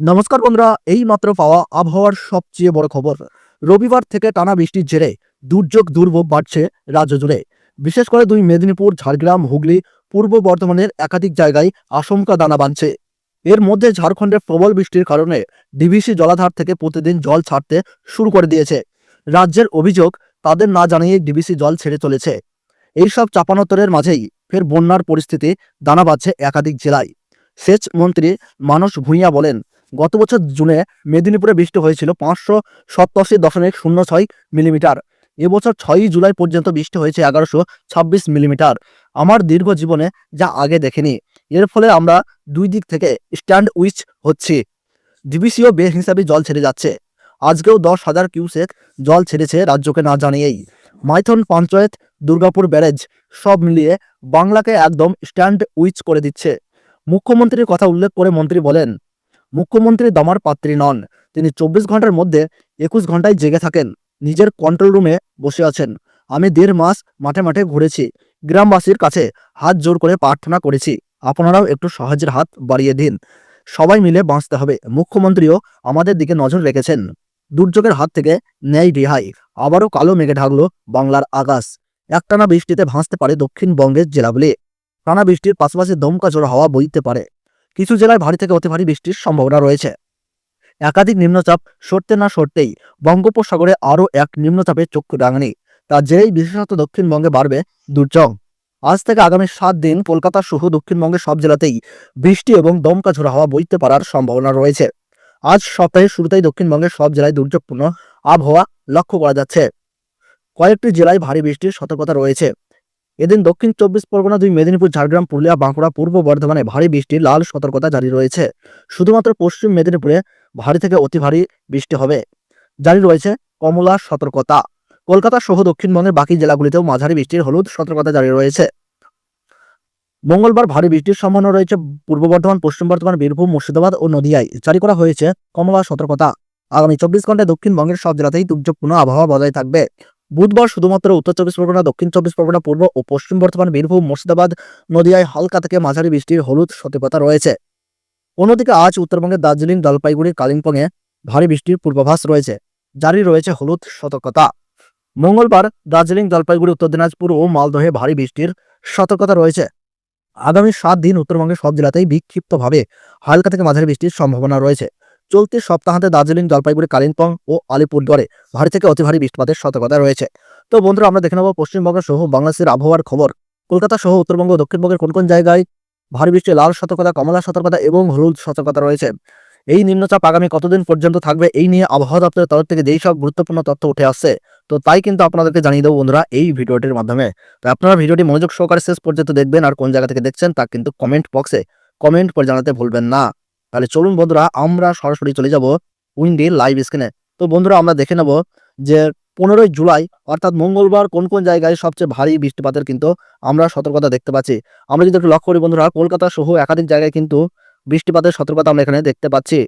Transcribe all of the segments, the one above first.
নমস্কার বন্ধুরা এই মাত্র পাওয়া আবহাওয়ার সবচেয়ে বড় খবর। রবিবার থেকে টানা বৃষ্টির জেরে দুর্যোগ দুর্ভোগ বাড়ছে রাজ্য জুড়ে। বিশেষ করে দুই মেদিনীপুর, ঝাড়গ্রাম, হুগলি, পূর্ব বর্ধমানের একাধিক জায়গায় আশঙ্কা দানা বাঁধছে। এর মধ্যে ঝাড়খণ্ডের প্রবল বৃষ্টির কারণে ডিভিসি জলাধার থেকে প্রতিদিন জল ছাড়তে শুরু করে দিয়েছে। রাজ্যের অভিযোগ, তাদের না জানিয়ে ডিভিসি জল ছেড়ে চলেছে। এইসব চাপানোত্তরের মাঝেই ফের বন্যার পরিস্থিতি দানা বাঁধছে একাধিক জেলায়। সেচ মন্ত্রী মানস ভূঁইয়া বলেন গত বছর জুনে মেদিনীপুরে বৃষ্টি হয়েছিল পাঁচশো সপ্তাশি দশমিক শূন্য ছয় মিলিমিটার। এবছর ছয়ই জুলাই পর্যন্ত বৃষ্টি হয়েছে এগারোশো ছাব্বিশ মিলিমিটার। আমার দীর্ঘ জীবনে যা আগে দেখেনি, এর ফলে আমরা দুই দিক থেকে স্ট্যান্ড উইচ হচ্ছি। ডিবিসিও বে হিসাবে জল ছেড়ে যাচ্ছে। আজকেও দশ হাজার কিউসেক জল ছেড়েছে রাজ্যকে না জানিয়েই। মাইথন পঞ্চায়েত, দুর্গাপুর ব্যারেজ সব মিলিয়ে বাংলাকে একদম স্ট্যান্ড উইচ করে দিচ্ছে। মুখ্যমন্ত্রীর কথা উল্লেখ করে মন্ত্রী বলেন মুখ্যমন্ত্রী দমার পাত্রী নন। তিনি চব্বিশ ঘণ্টার মধ্যে একুশ ঘন্টায় জেগে থাকেন। নিজের কন্ট্রোল রুমে বসে আছেন। আমি দেড় মাস মাঠে মাঠে ঘুরেছি। গ্রামবাসীর কাছে হাত জোর করে প্রার্থনা করেছি। আপনারাও একটু সাহায্যের হাত বাড়িয়ে দিন। সবাই মিলে বাঁচতে হবে। মুখ্যমন্ত্রীও আমাদের দিকে নজর রেখেছেন। দুর্যোগের হাত থেকে ন্যায় রেহাই। আবারও কালো মেঘে ঢাকলো বাংলার আকাশ। একটানা বৃষ্টিতে ভাসতে পারে দক্ষিণবঙ্গের জেলাগুলি। টানা বৃষ্টির পাশাপাশি দমকা জোড়া হাওয়া বইতে পারে। কিছু জেলায় ভারী থেকে অতি ভারী বৃষ্টির সম্ভাবনা রয়েছে। একাধিক নিম্নচাপ সরতে না সরতেই বঙ্গোপসাগরে আরও এক নিম্নচাপের চক্ষু ডাঙানি তার জেরেই বিশেষত দক্ষিণবঙ্গে বাড়বে দুর্যোগ। আজ থেকে আগামী সাত দিন কলকাতা সহ দক্ষিণবঙ্গের সব জেলাতেই বৃষ্টি এবং দমকা ঝোড়া হাওয়া বইতে পারার সম্ভাবনা রয়েছে। আজ সপ্তাহের শুরুতেই দক্ষিণবঙ্গের সব জেলায় দুর্যোগপূর্ণ আবহাওয়া লক্ষ্য করা যাচ্ছে। কয়েকটি জেলায় ভারী বৃষ্টির সতর্কতা রয়েছে। এদিন দক্ষিণ চব্বিশ পরগনা দুই মেদিনীপুর, ঝাড়গ্রাম, পুরুলিয়া, বাঁকুড়া, পূর্ব বর্ধমানে ভারী বৃষ্টির লাল সতর্কতা জারি রয়েছে। শুধুমাত্র পশ্চিম মেদিনীপুরে ভারী থেকে অতি ভারী বৃষ্টি হবে। জারি রয়েছে কমলা সতর্কতা। কলকাতা সহ দক্ষিণবঙ্গের বাকি জেলাগুলিতেও মাঝারি বৃষ্টির হলুদ সতর্কতা জারি রয়েছে। মঙ্গলবার ভারী বৃষ্টির সম্ভাবনা রয়েছে পূর্ব বর্ধমান, পশ্চিম বর্ধমান, বীরভূম, মুর্শিদাবাদ ও নদিয়ায়। জারি করা হয়েছে কমলা সতর্কতা। আগামী চব্বিশ ঘন্টায় দক্ষিণবঙ্গের সব জেলাতেই দুর্যোগপূর্ণ আবহাওয়া বজায় থাকবে। বুধবার শুধুমাত্র উত্তর চব্বিশ পরগনা, দক্ষিণ চব্বিশ পরগনা, পূর্ব ও পশ্চিম বর্ধমান, বীরভূম, মুর্শিদাবাদ, নদিয়ায় হালকা থেকে মাঝারি বৃষ্টির হলুদ সতর্কতা রয়েছে। অন্যদিকে আজ উত্তরবঙ্গের দার্জিলিং, জলপাইগুড়ি, কালিম্পংয়ে ভারী বৃষ্টির পূর্বাভাস রয়েছে। জারি রয়েছে হলুদ সতর্কতা। মঙ্গলবার দার্জিলিং, জলপাইগুড়ি, উত্তর দিনাজপুর ও মালদহে ভারী বৃষ্টির সতর্কতা রয়েছে। আগামী সাত দিন উত্তরবঙ্গের সব জেলাতেই বিক্ষিপ্তভাবে হালকা থেকে মাঝারি বৃষ্টির সম্ভাবনা রয়েছে। চলতি সপ্তাহান্তে দার্জিলিং, জলপাইগুড়ি, কালিম্পং ও আলিপুরদুয়ারে ভারী থেকে অতি ভারী বৃষ্টিপাতের সতর্কতা রয়েছে। তো বন্ধুরা, আমরা দেখে নেব পশ্চিমবঙ্গ সহ বাংলাদেশের আবহাওয়ার খবর। কলকাতা সহ উত্তরবঙ্গ দক্ষিণবঙ্গের কোন কোন জায়গায় ভারী বৃষ্টি, লাল সতর্কতা, কমলা সতর্কতা এবং হলুদ সতর্কতা রয়েছে? এই নিম্নচাপ আগামী কতদিন পর্যন্ত থাকবে এই নিয়ে আবহাওয়া দপ্তরের তরফ থেকে যেই সব গুরুত্বপূর্ণ তথ্য উঠে আসছে, তো তাই কিন্তু আপনাদেরকে জানিয়ে দেবো বন্ধুরা এই ভিডিওটির মাধ্যমে। তো আপনারা ভিডিওটি মনোযোগ সহকারে শেষ পর্যন্ত দেখবেন আর কোন জায়গা থেকে দেখছেন তা কিন্তু কমেন্ট বক্সে কমেন্ট করে জানাতে ভুলবেন না। তাহলে চলুন বন্ধুরা, আমরা সরাসরি চলে যাব উইন্ডি লাইভ স্ক্রিনে তো বন্ধুরা, আমরা দেখে নেব যে পনেরোই জুলাই, অর্থাৎ মঙ্গলবার কোন কোন জায়গায় সবচেয়ে ভারী বৃষ্টিপাতের কিন্তু আমরা সতর্কতা দেখতে পাচ্ছি। আমরা যদি একটু লক্ষ্য করি বন্ধুরা, কলকাতা সহ একাধিক জায়গায় কিন্তু বৃষ্টিপাতের সতর্কতা আমরা এখানে দেখতে পাচ্ছি।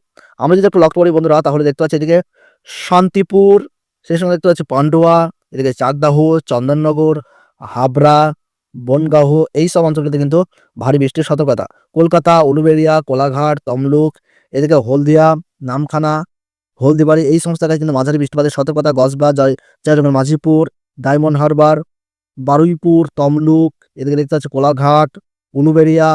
আমরা যদি একটু লক্ষ্য করি বন্ধুরা, তাহলে দেখতে পাচ্ছি এদিকে শান্তিপুর, সেই সঙ্গে দেখতে পাচ্ছি পান্ডুয়া, এদিকে চাকদাহ, চন্দননগর, হাবড়া বনগাহ এই সব অঞ্চলগুলিতে কিন্তু ভারী বৃষ্টির সতর্কতা। কলকাতা, উলুবেড়িয়া, কোলাঘাট, তমলুক, এদিকে হলদিয়া, নামখানা, হলদিবাড়ি, এই সমস্ত জায়গায় কিন্তু মাঝারি বৃষ্টিপাতের সতর্কতা। গসবা জয় জয়রঙ্গের মাঝিপুর, ডায়মন্ড হারবার, বারুইপুর, তমলুক, এদিকে দেখতে পাচ্ছি কোলাঘাট, উলুবেড়িয়া,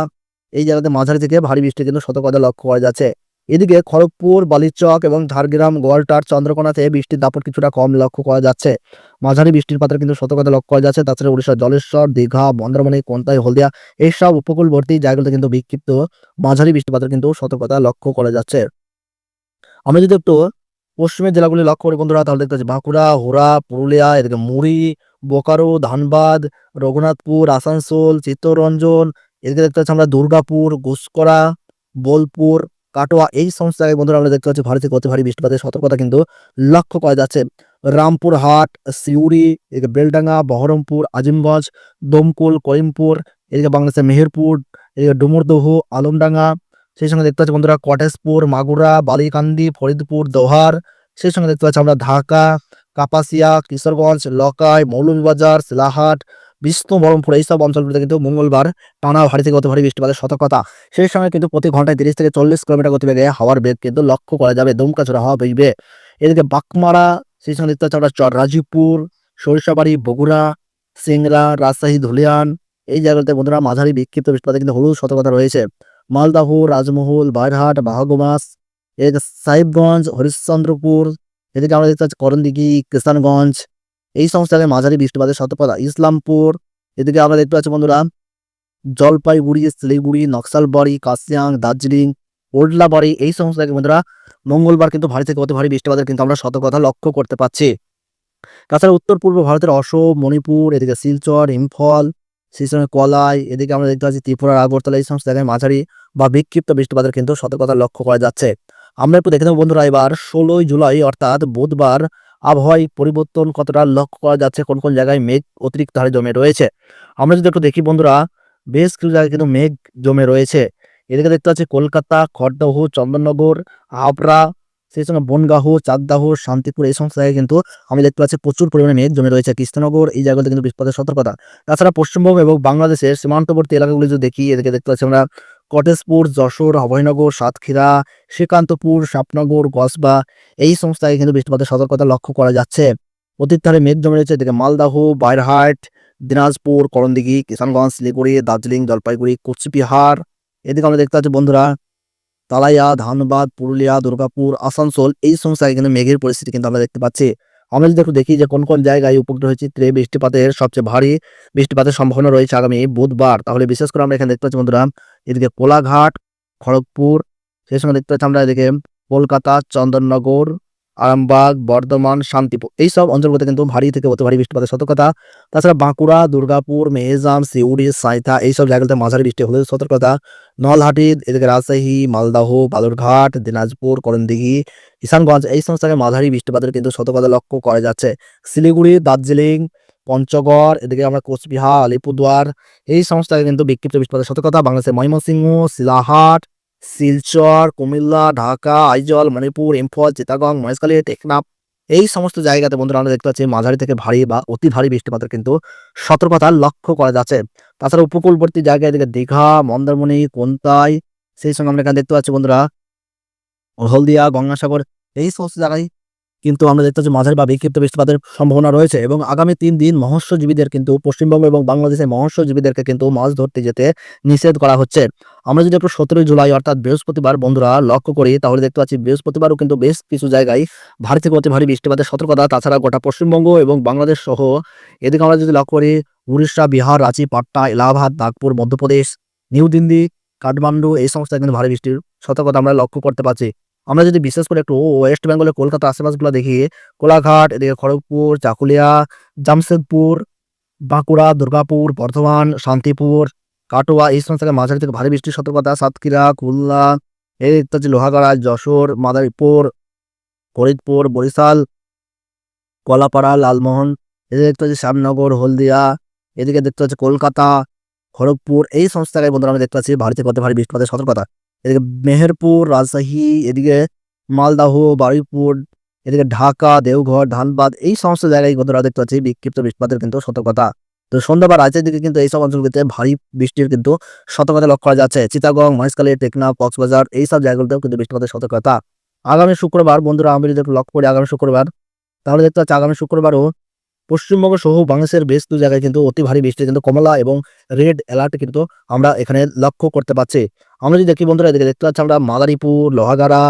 এই জায়গাতে মাঝারি থেকে ভারী বৃষ্টি কিন্তু সতর্কতা লক্ষ্য করা যাচ্ছে। এদিকে খড়গপুর, বালিচক এবং ঝাড়গ্রাম, গোয়ালটার চন্দ্রকোনাতে বৃষ্টির দাপট কিছুটা কম লক্ষ্য করা যাচ্ছে। মাঝারি বৃষ্টির পাত্রে কিন্তু সতর্কতা লক্ষ্য করা যাচ্ছে। তাছাড়া উড়িষ্যার জলেশ্বর, দীঘা মন্দারমণি কোনতাই, হলদিয়া এইসব উপকূলবর্তী জায়গাগুলোতে কিন্তু বিক্ষিপ্ত মাঝারি বৃষ্টিপাতের কিন্তু সতর্কতা লক্ষ্য করা যাচ্ছে। আমি যদি একটু পশ্চিমের জেলাগুলি লক্ষ্য করি বন্ধুরা, তাহলে দেখতে পাচ্ছি বাঁকুড়া হোরা পুরুলিয়া, এদিকে মুড়ি, বোকারো, ধানবাদ, রঘুনাথপুর, আসানসোল, চিত্তরঞ্জন, এদিকে দেখতে পাচ্ছি আমরা দুর্গাপুর গুসকরা বোলপুর কাটোয়া এই সমস্ত জায়গায় বন্ধুরা আমরা দেখতে পাচ্ছি ভারী থেকে অতি ভারী বৃষ্টিপাতের সতর্কতা কিন্তু লক্ষ্য করা যাচ্ছে। রামপুরহাট সিউড়ি, এদিকে বেলডাঙ্গা, বহরমপুর, আজিমগঞ্জ, দমকুল, করিমপুর, এদিকে বাংলাদেশের মেহেরপুর, এদিকে ডুমুরদহ, আলমডাঙ্গা, সেই সঙ্গে দেখতে পাচ্ছি বন্ধুরা কটেজপুর মাগুরা, বালিকান্দি, ফরিদপুর, দোহার, সেই সঙ্গে দেখতে পাচ্ছি আমরা ঢাকা, কাপাসিয়া, কিশোরগঞ্জ, লকাই, মৌলভীবাজার, শিলাহাট বিষ্ণু বরমপুর এইসব অঞ্চলগুলোতে কিন্তু মঙ্গলবার টানা ভারী থেকে অতি ভারী বৃষ্টিপাতের সতর্কতা। সেই সময় কিন্তু প্রতি ঘন্টায় তিরিশ থেকে চল্লিশ কিলোমিটার গতিবেগে হাওয়ার বেগ কিন্তু লক্ষ্য করা যাবে, দমকা চড়া হাওয়া বইবে। এদিকে বাকমারা সেই সঙ্গে আমরা চর রাজীবপুর সরিষাবাড়ি, বগুড়া, সিংড়া, রাজশাহী, ধুলিয়ান, এই জায়গাতে বন্ধুরা মাঝারি বিক্ষিপ্ত বৃষ্টিপাতে কিন্তু হলুদ সতর্কতা রয়েছে। মালদাহ, রাজমহল বাইরহাট বাহাগোমাস, এদিকে সাহেবগঞ্জ, হরিশ্চন্দ্রপুর, এদিকে আমরা দেখতে পাচ্ছি করণদিঘি, কিষানগঞ্জ এই জায়গায় মাঝারি বৃষ্টিপাতের সতর্কতা। ইসলামপুর, এদিকে আমরা দেখতে পাচ্ছি বন্ধুরা, জলপাইগুড়ি, শিলিগুড়ি, নকশালবাড়ি কাশিয়াং দার্জিলিং, ওডলাবাড়ি, এই সমস্ত বন্ধুরা মঙ্গলবার কিন্তু ভারী থেকে অতি ভারী বৃষ্টিপাতের কিন্তু আমরা সতর্কতা লক্ষ্য করতে পারছি তাছাড়া উত্তর পূর্ব ভারতের অসম, মণিপুর, এদিকে শিলচর, ইম্ফল সেই সঙ্গে কলাই, এদিকে আমরা দেখতে পাচ্ছি ত্রিপুরার আগরতলা, এই সমস্ত জায়গায় মাঝারি বা বিক্ষিপ্ত বৃষ্টিপাতের কিন্তু সতর্কতা লক্ষ্য করা যাচ্ছে। আমরা একটু দেখে নেব বন্ধুরা এবার ষোলোই জুলাই, অর্থাৎ বুধবার আবহাওয়ায় পরিবর্তন কতটা লক্ষ্য করা যাচ্ছে, কোন কোন জায়গায় মেঘ অতিরিক্ত হারে জমে রয়েছে? আমরা যদি একটু দেখি বন্ধুরা, বেশ কিছু জায়গায় কিন্তু মেঘ জমে রয়েছে। এদিকে দেখতে পাচ্ছি কলকাতা, খড়দহ, চন্দননগর, হাবড়া, সেই সঙ্গে বনগাহ চাকদাহ, শান্তিপুর, এই সমস্ত জায়গায় কিন্তু আমি দেখতে পাচ্ছি প্রচুর পরিমাণে মেঘ জমে রয়েছে। কৃষ্ণনগর, এই জায়গাতে কিন্তু বৃষ্টিপাতের সতর্কতা। তাছাড়া পশ্চিমবঙ্গ এবং বাংলাদেশের সীমান্তবর্তী এলাকাগুলি যদি দেখি, এদিকে দেখতে পাচ্ছি আমরা কটেজপুর যশোর, অভয়নগর, সাতক্ষীরা, শ্রীকান্তপুর শাপনগর গসবা এই সমস্ত জায়গায় কিন্তু বৃষ্টিপাতের সতর্কতা লক্ষ্য করা যাচ্ছে। অতীত ধারে মেঘ জমে রয়েছে, এদিকে মালদাহ, বাইরহাট, দিনাজপুর, করণদিঘি, কিষানগঞ্জ, শিলিগুড়ি, দার্জিলিং, জলপাইগুড়ি, কোচবিহার। এদিকে আমরা দেখতে পাচ্ছি বন্ধুরা, তালাইয়া, ধানবাদ, পুরুলিয়া, দুর্গাপুর, আসানসোল এই সমস্ত জায়গায় কিন্তু মেঘের পরিস্থিতি কিন্তু আমরা দেখতে পাচ্ছি। আমরা যদি একটু দেখি যে কোন কোন জায়গায় উপগ্রহ চিত্রে বৃষ্টিপাতের সবচেয়ে ভারী বৃষ্টিপাতের সম্ভাবনা রয়েছে আগামী বুধবার। তাহলে বিশেষ করে আমরা এখানে দেখতে পাচ্ছি বন্ধুরা, এদিকে কোলাঘাট, খড়গপুর, সেই সঙ্গে দেখতে পাচ্ছি আমরা এদিকে কলকাতা, চন্দননগর আরামবাগ, বর্ধমান, শান্তিপুর। এই সব অঞ্চলগুলোতে কিন্তু ভারী থেকে অতি ভারী বৃষ্টিপাতের সতর্কতা। তাছাড়া বাঁকুড়া, দুর্গাপুর মেহেজাম সিউড়ি, সাঁইথা এই সব জায়গাতে মাঝারি বৃষ্টি হলে সতর্কতা। নলহাটি, এদিকে রাজশাহী, মালদাহ, বালুরঘাট, দিনাজপুর, করণদিঘি, কিষানগঞ্জ, এই সমস্ত জায়গায় মাঝারি বৃষ্টিপাতের কিন্তু সতর্কতা লক্ষ্য করা যাচ্ছে। শিলিগুড়ি, দার্জিলিং, পঞ্চগড়, এদিকে আমরা কোচবিহার, আলিপুরদুয়ার, এই সমস্ত কিন্তু বিক্ষিপ্ত বৃষ্টিপাতের সতর্কতা। বাংলাদেশের ময়মনসিংহ, শিলাহাট শিলচর, কুমিল্লা, ঢাকা, আইজল, মণিপুর, ইম্ফল চিতাগং মহেশখালী টেকনাপ এই সমস্ত জায়গাতে বন্ধুরা আমরা দেখতে পাচ্ছি মাঝারি থেকে ভারী বা অতি ভারী বৃষ্টিপাতের কিন্তু সতর্কতা লক্ষ্য করা যাচ্ছে। তাছাড়া উপকূলবর্তী জায়গায় এদিকে দীঘা, মন্দারমণি, কোনতাই, সেই সঙ্গে আমরা এখানে দেখতে পাচ্ছি বন্ধুরা হলদিয়া, গঙ্গাসাগর এই সমস্ত জায়গায় কিন্তু আমরা দেখতে পাচ্ছি মাঝারি বা বিক্ষিপ্ত বৃষ্টিপাতের সম্ভাবনা রয়েছে এবং আগামী তিন দিন মৎস্যজীবীদের কিন্তু পশ্চিমবঙ্গ এবং বাংলাদেশের মৎস্যজীবীদেরকে কিন্তু মাছ ধরতে যেতে নিষেধ করা হচ্ছে। আমরা যদি একটু সতেরোই জুলাই অর্থাৎ বৃহস্পতিবার, বন্ধুরা, লক্ষ্য করি, তাহলে দেখতে পাচ্ছি বৃহস্পতিবারও কিন্তু বেশ কিছু জায়গায় ভারী থেকে অতি ভারী বৃষ্টিপাতের সতর্কতা, তাছাড়া গোটা পশ্চিমবঙ্গ এবং বাংলাদেশ সহ এদিকে আমরা যদি লক্ষ্য করি, উড়িষ্যা, বিহার, রাঁচি, পাটনা, এলাহাবাদ, নাগপুর, মধ্যপ্রদেশ, নিউ দিল্লি, কাঠমান্ডু, এই সমস্ত কিন্তু ভারী বৃষ্টির সতর্কতা আমরা লক্ষ্য করতে পারছি। আমরা যদি বিশেষ করে একটু ওয়েস্ট বেঙ্গলের কলকাতা আশেপাশগুলো দেখি, কোলাঘাট, এদিকে খড়গপুর, চাকুলিয়া, জামশেদপুর, বাঁকুড়া, দুর্গাপুর, বর্ধমান, শান্তিপুর, কাটোয়া, এই সমস্ত মাঝারি থেকে ভারী বৃষ্টির সতর্কতা সাতক্ষীরা, খুলনা, এই হচ্ছে লোহাগাড়া, যশোর, মাদারীপুর, ফরিদপুর, বরিশাল কলাপাড়া লালমোহন, এদিকে দেখতে হচ্ছে শ্যামনগর, হলদিয়া, এদিকে দেখতে হচ্ছে কলকাতা, খড়গপুর, এই সমস্ত জায়গায় বন্ধুরা আমরা দেখতে পাচ্ছি ভারী থেকে অতি ভারী বৃষ্টিপাতের সতর্কতা এদিকে মেহেরপুর, রাজশাহী, এদিকে মালদাহ, বারুইপুর, এদিকে ঢাকা, দেওঘর, ধানবাদ, এই সমস্ত জায়গায় কিন্তু বন্ধুরা দেখতে পাচ্ছি বিক্ষিপ্ত বৃষ্টিপাতের কিন্তু সতর্কতা। তো সন্ধ্যা বা রাতের দিকে কিন্তু এইসব অঞ্চলগুলিতে ভারী বৃষ্টির কিন্তু সতর্কতা লক্ষ্য করা যাচ্ছে। চিতাগং, মহেশখালী টেকনা কক্সবাজার, এই সব জায়গাগুলোতেও কিন্তু বৃষ্টিপাতের সতর্কতা। আগামী শুক্রবার, বন্ধুরা, আমি যদি লক্ষ্য করি আগামী শুক্রবার, তাহলে দেখতে পাচ্ছি আগামী শুক্রবারও পশ্চিমবঙ্গ সহ বাংলাদেশের বেশ কিছু জায়গায় কিন্তু অতি ভারী বৃষ্টি, কিন্তু কমলা এবং রেড অ্যালার্ট কিন্তু আমরা এখানে লক্ষ্য করতে পারছি আমরা যদি দেখি বন্ধুরা, এদিকে দেখতে পাচ্ছি আমরা মাদারীপুর, লোহাগাড়া,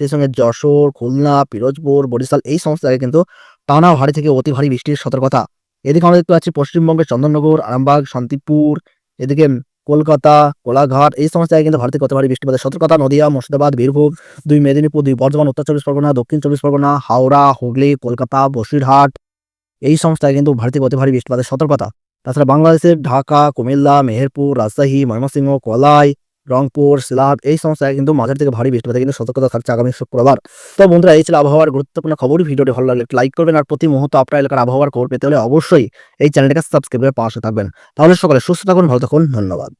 সেই সঙ্গে যশোর, খুলনা, পিরোজপুর, বরিশাল, এই সমস্ত জায়গায় কিন্তু টানা ভারী থেকে অতি ভারী বৃষ্টির সতর্কতা। এদিকে আমরা দেখতে পাচ্ছি পশ্চিমবঙ্গের চন্দননগর, আরামবাগ, শান্তিপুর, এদিকে কলকাতা, কোলাঘাট, এই সমস্ত জায়গায় কিন্তু ভারতে কত ভারী বৃষ্টিপাতের সতর্কতা, নদিয়া, মুর্শিদাবাদ, বীরভূম, দুই মেদিনীপুর, দুই বর্ধমান, উত্তর চব্বিশ পরগনা, দক্ষিণ চব্বিশ পরগনা, হাওড়া, হুগলি, কলকাতা, বসিরহাট এই সংস্থায় কিন্তু ভারতে কত ভারী বৃষ্টিপাতের সতর্কতা। তাছাড়া বাংলাদেশের ঢাকা, কুমিল্লা, মেহেরপুর, রাজশাহী, ময়মনসিংহ, কলাই, রংপুর সিলাট এই সংস্থায় কিন্তু মাঝারি থেকে ভারী বৃষ্টিপাতে কিন্তু সতর্কতা থাকছে আগামী শুক্রবার। তো বন্ধুরা, এই ছিল আবহাওয়ার গুরুত্বপূর্ণ খবর। ভিডিওটি ভালো লাগলে লাইক করবেন আর প্রতি মুহূর্ত আপনার এলাকার আবহাওয়ার খবর পেতে হলে অবশ্যই এই চ্যানেলটাকে সাবস্ক্রাইব করে পাশে থাকবেন। তাহলে সকালে সুস্থ থাকুন, ভালো থাকুন, ধন্যবাদ।